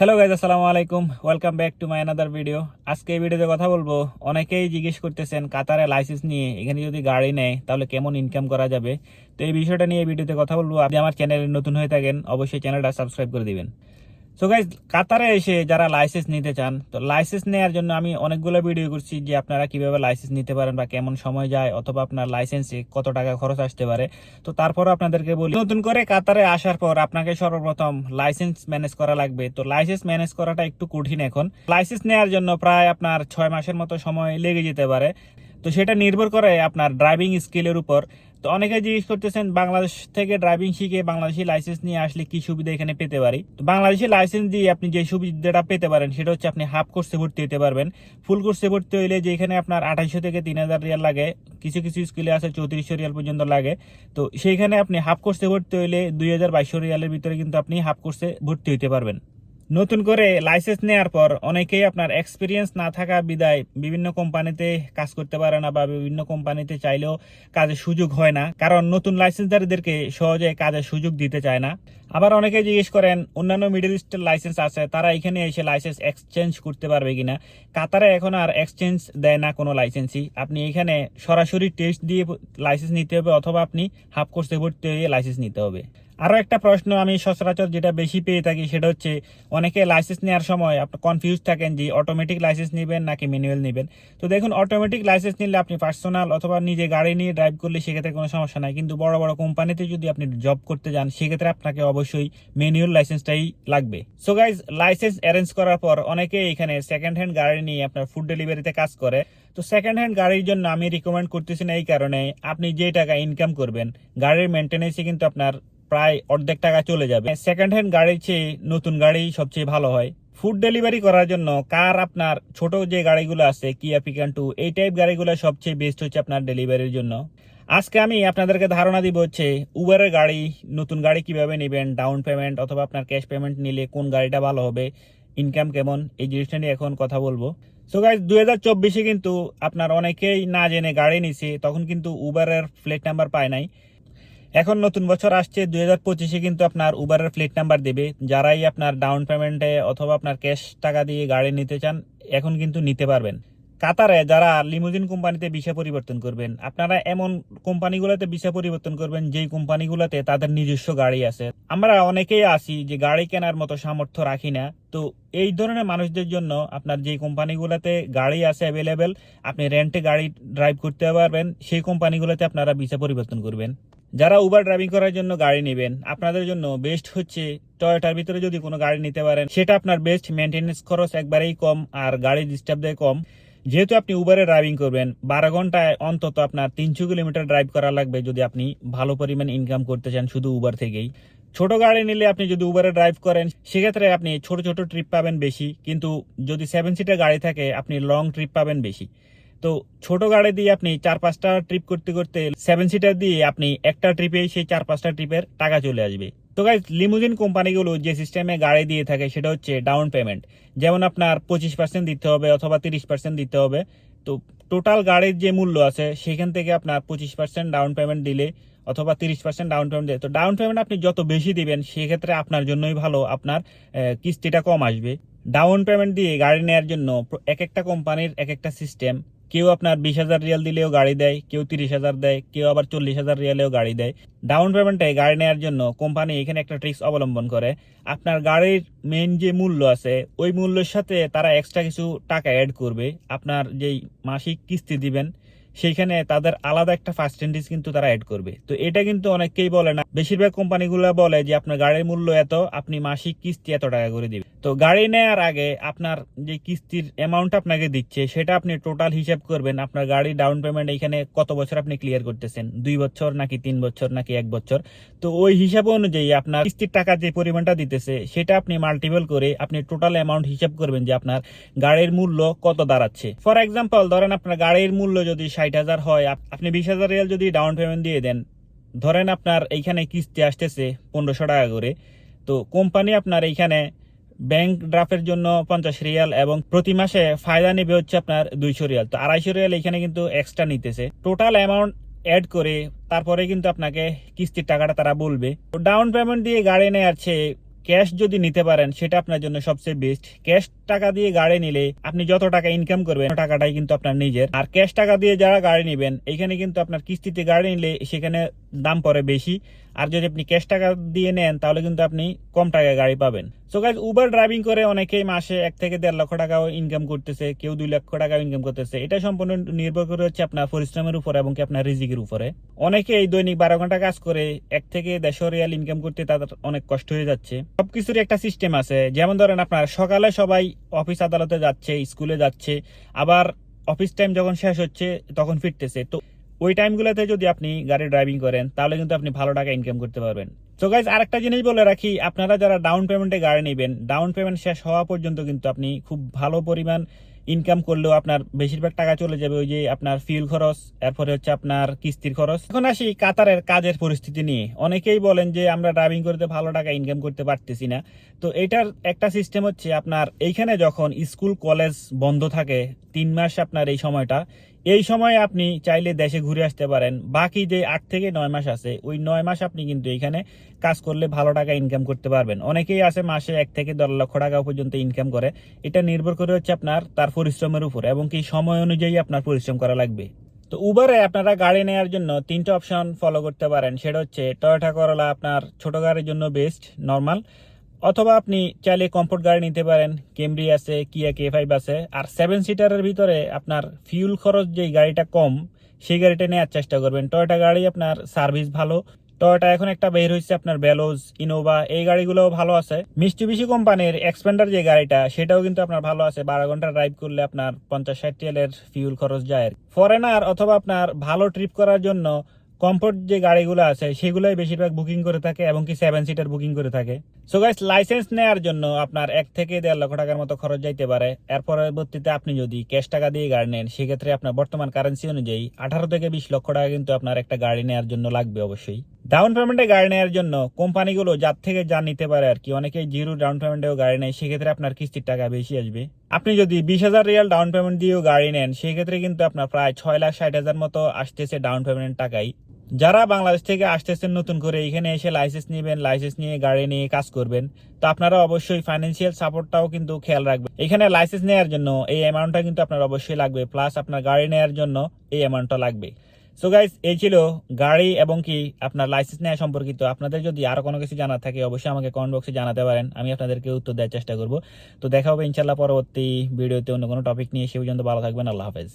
Hello guys আসসালামু আলাইকুম। Welcome back to my another video আজকে এই ভিডিওতে কথা বলব। অনেকেই জিজ্ঞেস করতেছেন, কাতারে লাইসেন্স নিয়ে, এখানে যদি গাড়ি নেয়, তাহলে কেমন ইনকাম করা যাবে? তো এই বিষয়টা নিয়ে ভিডিওতে কথা বলব। আপনি আমার চ্যানেলে নতুন হয়ে থাকেন, অবশ্যই চ্যানেলটা সাবস্ক্রাইব করে দিবেন। সো গাইজ কাতারে এসে যারা লাইসেন্স নিতে চান, তো লাইসেন্স নেওয়ার জন্য আমি অনেকগুলো ভিডিও করছি যে আপনারা কীভাবে লাইসেন্স নিতে পারেন বা কেমন সময় যায় অথবা আপনার লাইসেন্সে কত টাকা খরচ আসতে পারে। তো তারপরও আপনাদেরকে বলি, নতুন করে কাতারে আসার পর আপনাকে সর্বপ্রথম লাইসেন্স ম্যানেজ করা লাগবে। তো লাইসেন্স ম্যানেজ করাটা একটু কঠিন এখন। লাইসেন্স নেওয়ার জন্য প্রায় আপনার ছয় মাসের মতো সময় লেগে যেতে পারে। তো সেটা নির্ভর করে আপনার ড্রাইভিং স্কিলের উপর। তো অনেকে জিজ্ঞেস করতেছেন, বাংলাদেশ থেকে ড্রাইভিং শিখে বাংলাদেশি লাইসেন্স নিয়ে আসলে কি সুবিধা এখানে পেতে পারি? তো বাংলাদেশি লাইসেন্স দিয়ে আপনি যে সুবিধাটা পেতে পারেন, সেটা হচ্ছে আপনি হাফ কোর্সে ভর্তি হতে পারবেন। ফুল কোর্সে ভর্তি হইলে যেখানে আপনার আঠাইশো থেকে তিন হাজার রিয়াল লাগে, কিছু কিছু স্কুলে আছে চৌত্রিশশো রিয়াল পর্যন্ত লাগে। তো সেইখানে আপনি হাফ কোর্সে ভর্তি হইলে দুই হাজার বাইশশো রিয়ালের ভিতরে কিন্তু আপনি হাফ কোর্সে ভর্তি হইতে পারবেন। নতুন করে লাইসেন্স নেওয়ার পর অনেকেই আপনার এক্সপিরিয়েন্স না থাকা বিদায় বিভিন্ন কোম্পানিতে কাজ করতে পারে না বা বিভিন্ন কোম্পানিতে চাইলেও কাজের সুযোগ হয় না। কারণ নতুন লাইসেন্সদারদেরকে সহজে কাজের সুযোগ দিতে চায় না। আবার অনেকে জিজ্ঞেস করেন, অন্যান্য মিডল ইস্টের লাইসেন্স আছে, তারা এখানে এসে লাইসেন্স এক্সচেঞ্জ করতে পারবে কিনা? কাতারে এখন আর এক্সচেঞ্জ দেয় না কোনো লাইসেন্সই আপনি এখানে সরাসরি টেস্ট দিয়ে লাইসেন্স নিতে হবে অথবা আপনি হাফ কোর্সে ভর্তি হয়ে লাইসেন্স নিতে হবে। আরও একটা প্রশ্ন আমি সচরাচর যেটা বেশি পেয়ে থাকি, সেটা হচ্ছে অনেকে লাইসেন্স নেওয়ার সময় আপনি কনফিউজ থাকেন যে অটোমেটিক লাইসেন্স নেবেন নাকি ম্যানুয়াল নেবেন। তো দেখুন অটোমেটিক লাইসেন্স নিলে আপনি পার্সোনাল অথবা নিজে গাড়ি নিয়ে ড্রাইভ করলে সেক্ষেত্রে কোনো সমস্যা নাই। কিন্তু বড় বড় কোম্পানিতে যদি আপনি জব করতে যান, সেক্ষেত্রে আপনাকে অবশ্যই ম্যানুয়াল লাইসেন্সটাই লাগবে। সো গাইজ লাইসেন্স অ্যারেঞ্জ করার পর অনেকে এখানে সেকেন্ড হ্যান্ড গাড়ি নিয়ে আপনার ফুড ডেলিভারিতে কাজ করে। তো সেকেন্ড হ্যান্ড গাড়ির জন্য আমি রিকমেন্ড করতেছি না এই কারণে আপনি যে টাকা ইনকাম করবেন, গাড়ির মেনটেন্যান্সে কিন্তু আপনার প্রায় অর্ধেক টাকা চলে যাবে। সেকেন্ড হ্যান্ড গাড়ির চেয়ে নতুন গাড়ি সবচেয়ে ভালো হয়। ফুড ডেলিভারি করার জন্য কার আপনার ছোট যে গাড়িগুলো আছে কিয়া পিকান টু এই টাইপ গাড়িগুলো সবচেয়ে বেস্ট হচ্ছে আপনার ডেলিভারির জন্য। আজকে আমি আপনাদেরকে ধারণা দিব হচ্ছে উবারের গাড়ি, নতুন গাড়ি কীভাবে নেবেন ডাউন পেমেন্ট অথবা আপনার ক্যাশ পেমেন্ট নিলে কোন গাড়িটা ভালো হবে ইনকাম কেমন, এই জিনিসটা নিয়ে এখন কথা বলব। সো গাইজ দু হাজার চব্বিশে কিন্তু আপনার অনেকেই না জেনে গাড়ি নিছে, তখন কিন্তু উবারের প্লেট নাম্বার পায় নাই। এখন নতুন বছর আসছে, দুই হাজার পঁচিশে কিন্তু আপনার উবারের প্লেট নাম্বার দেবে। যারাই আপনার ডাউন পেমেন্টে অথবা আপনার ক্যাশ টাকা দিয়ে গাড়ি নিতে চান, এখন কিন্তু নিতে পারবেন। কাতারে যারা লিমুজিন কোম্পানিতে ভিসা পরিবর্তন করবেন, আপনারা এমন কোম্পানিগুলোতে ভিসা পরিবর্তন করবেন, যেই কোম্পানিগুলোতে তাদের নিজস্ব গাড়ি আছে। আমরা অনেকেই আছি যে গাড়ি কেনার মতো সামর্থ্য রাখি না। তো এই ধরনের মানুষদের জন্য আপনার যে কোম্পানিগুলোতে গাড়ি আছে অ্যাভেলেবেল আপনি রেন্টে গাড়ি ড্রাইভ করতে পারবেন, সেই কোম্পানিগুলোতে আপনারা ভিসা পরিবর্তন করবেন। যারা উবার ড্রাইভিং করার জন্য গাড়ি নেবেন, আপনাদের জন্য বেস্ট হচ্ছে টয়োটার ভিতরে যদি কোনো গাড়ি নিতে পারেন, সেটা আপনার বেস্ট মেনটেন্যান্স খরচ একবারেই কম আর গাড়ি ডিস্টার্ব দেয় কম। যেহেতু আপনি উবারে ড্রাইভিং করবেন, বারো ঘন্টায় অন্তত আপনার তিনশো কিলোমিটার ড্রাইভ করা লাগবে যদি আপনি ভালো পরিমাণ ইনকাম করতে চান শুধু উবার থেকেই। ছোট গাড়ি নিলে আপনি যদি উবারে ড্রাইভ করেন, সেক্ষেত্রে আপনি ছোট ছোট ট্রিপ পাবেন বেশি, কিন্তু যদি সেভেন সিটার গাড়ি থাকে, আপনি লং ট্রিপ পাবেন বেশি। তো ছোট গাড়ি দিয়ে আপনি চার পাঁচটা ট্রিপ করতে করতে সেভেন সিটার দিয়ে আপনি একটা ট্রিপে সেই চার পাঁচটা ট্রিপের টাকা চলে আসবে। তো গাইজ লিমুজিন কোম্পানিগুলো যে সিস্টেমে গাড়ি দিয়ে থাকে সেটা হচ্ছে ডাউন পেমেন্ট যেমন আপনার পঁচিশ পার্সেন্ট দিতে হবে অথবা তিরিশ পার্সেন্ট দিতে হবে। তো টোটাল গাড়ির যে মূল্য আছে, সেখান থেকে আপনার পঁচিশ পার্সেন্ট ডাউন পেমেন্ট দিলে অথবা তিরিশ পার্সেন্ট ডাউন পেমেন্ট দিলে। তো ডাউন পেমেন্ট আপনি যত বেশি দিবেন, সেক্ষেত্রে আপনার জন্যই ভালো, আপনার কিস্তিটা কম আসবে। ডাউন পেমেন্ট দিয়ে গাড়ি নেওয়ার জন্য এক একটা কোম্পানির এক একটা সিস্টেম কেউ আপনার বিশ হাজার রিয়াল দিলেও গাড়ি দেয়, কেউ তিরিশ হাজার দেয়, কেউ আবার চল্লিশ হাজার রিয়ালেও গাড়ি দেয়। ডাউন পেমেন্টে গাড়ি নেওয়ার জন্য কোম্পানি এখানে একটা ট্রিক্স অবলম্বন করে। আপনার গাড়ির মেন যে মূল্য আছে, ওই মূল্যের সাথে তারা এক্সট্রা কিছু টাকা অ্যাড করবে। আপনার যেই মাসিক কিস্তি দিবেন, সেইখানে তাদের আলাদা একটা পার্সেন্টেজ কিন্তু তারা অ্যাড করবে। তো এটা কিন্তু অনেকেই বলে না। বেশিরভাগ কোম্পানিগুলো বলে যে আপনার গাড়ির মূল্য এত, আপনি মাসিক কিস্তি এত টাকা করে দিবেন। তো গাড়ি নেওয়ার আগে আপনার যে কিস্তির অ্যামাউন্ট আপনাকে দিচ্ছে, সেটা আপনি টোটাল হিসাব করবেন আপনার গাড়ি ডাউন পেমেন্ট এখানে কত বছর আপনি ক্লিয়ার করতেছেন? দুই বছর নাকি তিন বছর নাকি এক বছর? তো ওই হিসাব অনুযায়ী আপনার কিস্তির টাকা যে পরিমাণটা দিতেছে, সেটা আপনি মাল্টিপল করে আপনি টোটাল অ্যামাউন্ট হিসাব করবেন যে আপনার গাড়ির মূল্য কত দাঁড়াচ্ছে। ফর এক্সাম্পল ধরেন আপনার গাড়ির মূল্য যদি ষাট হাজার হয়, আপ- আপনি বিশ হাজার রিয়াল যদি ডাউন পেমেন্ট দিয়ে দেন, ধরেন আপনার এইখানে কিস্তি আসতেছে পনেরোশো টাকা করে, তো কোম্পানি আপনার এইখানে ব্যাংক ড্রাফের জন্য পঞ্চাশ রিয়াল এবং প্রতি মাসে ফায়দা নেবে হচ্ছে আপনার দুইশো রিয়াল। তো আড়াইশো রিয়াল এখানে কিন্তু এক্সট্রা নিতেছে। টোটাল অ্যামাউন্ট অ্যাড করে তারপরে কিন্তু আপনাকে কিস্তির টাকাটা তারা বলবে। তো ডাউন পেমেন্ট দিয়ে গাড়ি নেওয়ার চেয়ে ক্যাশ যদি নিতে পারেন, সেটা আপনার জন্য সবচেয়ে বেস্ট ক্যাশ টাকা দিয়ে গাড়ি নিলে আপনি যত টাকা ইনকাম করবেন টাকাটাই কিন্তু আপনার নিজের। আর ক্যাশ টাকা দিয়ে যারা গাড়ি নেবেন, এখানে কিন্তু আপনার কিস্তিতে গাড়ি নিলে সেখানে দাম পড়ে বেশি। আর যদি আপনি ক্যাশ টাকা দিয়ে নেন, তাহলে কিন্তু আপনি কম টাকায় গাড়ি পাবেন। সো গাইজ উবার ড্রাইভিং করে অনেকেই মাসে এক থেকে দেড় লক্ষ টাকাও ইনকাম করতেছে, কেউ দুই লক্ষ টাকাও ইনকাম করতেছে। এটা সম্পূর্ণ নির্ভর করে হচ্ছে আপনার পরিশ্রমের উপরে এবং কি আপনার রিজিকের উপরে। অনেকে এই দৈনিক বারো ঘণ্টা কাজ করে এক থেকে দেড়শো রিয়াল ইনকাম করতে তাদের অনেক কষ্ট হয়ে যাচ্ছে। সবকিছুর একটা সিস্টেম আছে। যেমন ধরেন আপনার সকালে সবাই অফিস আদালতে যাচ্ছে স্কুলে যাচ্ছে, আবার অফিস টাইম যখন শেষ হচ্ছে, তখন ফিরতেছে। তো ওই টাইমগুলোতে যদি আপনি গাড়ি ড্রাইভিং করেন, তাহলে কিন্তু আপনি ভালো টাকা ইনকাম করতে পারবেন। তো গাইজ আরেকটা জিনিস বলে রাখি, আপনারা যারা ডাউন পেমেন্টে গাড়ি নেবেন ডাউন পেমেন্ট শেষ হওয়া পর্যন্ত কিন্তু আপনি খুব ভালো পরিমাণ ইনকাম করলেও আপনার বেশিরভাগ টাকা চলে যাবে ওই যে আপনার ফিউল খরচ, এরপরে হচ্ছে আপনার কিস্তির খরচ। এখন আসি কাতারের কাজের পরিস্থিতি নিয়ে। অনেকেই বলেন যে আমরা ড্রাইভিং করতে ভালো টাকা ইনকাম করতে পারতেছি না। তো এটার একটা সিস্টেম হচ্ছে আপনার এইখানে যখন স্কুল কলেজ বন্ধ থাকে, তিন মাস আপনার এই সময়টা এই সময় আপনি চাইলে দেশে ঘুরে আসতে পারেন। বাকি যে আট থেকে নয় মাস আছে, ওই নয় মাস আপনি কিন্তু এখানে কাজ করলে ভালো টাকা ইনকাম করতে পারবেন। অনেকেই আছে মাসে এক থেকে দেড় লক্ষ টাকা পর্যন্ত ইনকাম করে। এটা নির্ভর করে হচ্ছে আপনার, তার পরিশ্রমের উপর এবং কি সময় অনুযায়ী আপনার পরিশ্রম করা লাগবে। তো উবারে আপনারা গাড়ি নেওয়ার জন্য তিনটা অপশন ফলো করতে পারেন। সেটা হচ্ছে টয়োটা করলা আপনার ছোট গাড়ির জন্য বেস্ট নর্মাল অথবা আপনি চাইলে কমফোর্ট গাড়ি নিতে পারেন। কেমরি আছে কিয়া কে ফাইভ আছে। আর সেভেন সিটারের ভিতরে আপনার ফিউল খরচ যে গাড়িটা কম, সেই গাড়িটা নেওয়ার চেষ্টা করবেন। টয়োটা গাড়ি আপনার সার্ভিস ভালো। টয়োটা এখন একটা বের হয়েছে আপনার বেলোজ ইনোভা এই গাড়িগুলোও ভালো আছে। মিস্টুবিশি কোম্পানির এক্সপেন্ডার যে গাড়িটা, সেটাও কিন্তু আপনার ভালো আছে। বারো ঘণ্টা ড্রাইভ করলে আপনার পঞ্চাশ ষাট টিএলের ফিউল খরচ যায় ফরেনার অথবা আপনার ভালো ট্রিপ করার জন্য কমফোর্ট যে গাড়িগুলো আছে, সেগুলোই বেশিরভাগ বুকিং করে থাকে এবং কি সেভেন সিটার বুকিং করে থাকে। সো গাইস লাইসেন্স নেওয়ার জন্য আপনার এক থেকে দেড় লক্ষ টাকার মতো খরচ যাইতে পারে। এর পরবর্তীতে আপনি যদি ক্যাশ টাকা দিয়ে গাড়ি নেন, সেক্ষেত্রে আপনার বর্তমান কারেন্সি অনুযায়ী আঠারো থেকে বিশ লক্ষ টাকা কিন্তু আপনার একটা গাড়ি নেওয়ার জন্য লাগবে অবশ্যই। ডাউন পেমেন্টে গাড়ি নেওয়ার জন্য কোম্পানিগুলো যার থেকে যা নিতে পারে আর কি, অনেকেই জিরো ডাউন পেমেন্টেও গাড়ি নেয়, সেক্ষেত্রে আপনার কিস্তির টাকা বেশি আসবে। আপনি যদি বিশ হাজার রিয়াল ডাউন পেমেন্ট দিয়েও গাড়ি নেন, সেক্ষেত্রে কিন্তু আপনার প্রায় ছয় লাখ ষাট হাজার মতো আসতেছে ডাউন পেমেন্টের টাকাই। যারা বাংলাদেশ থেকে আসতেছেন নতুন করে, এখানে এসে লাইসেন্স নেবেন লাইসেন্স নিয়ে গাড়ি নিয়ে কাজ করবেন, তো আপনারা অবশ্যই ফাইন্যান্সিয়াল সাপোর্টটাও কিন্তু খেয়াল রাখবেন। এখানে লাইসেন্স নেওয়ার জন্য এই অ্যামাউন্টটা কিন্তু আপনার অবশ্যই লাগবে প্লাস আপনার গাড়ি নেওয়ার জন্য এই অ্যামাউন্টটা লাগবে। সো গাইজ এই ছিল গাড়ি এবং কি আপনার লাইসেন্স নেওয়া সম্পর্কিত। আপনাদের যদি আরও কোনো কিছু জানার থাকে, অবশ্যই আমাকে কমেন্ট বক্সে জানাতে পারেন, আমি আপনাদেরকে উত্তর দেওয়ার চেষ্টা করব। তো দেখা হবে ইনশাল্লাহ পরবর্তী ভিডিওতে অন্য কোনো টপিক নিয়ে, সে পর্যন্ত ভালো থাকবেন, আল্লাহ হাফেজ।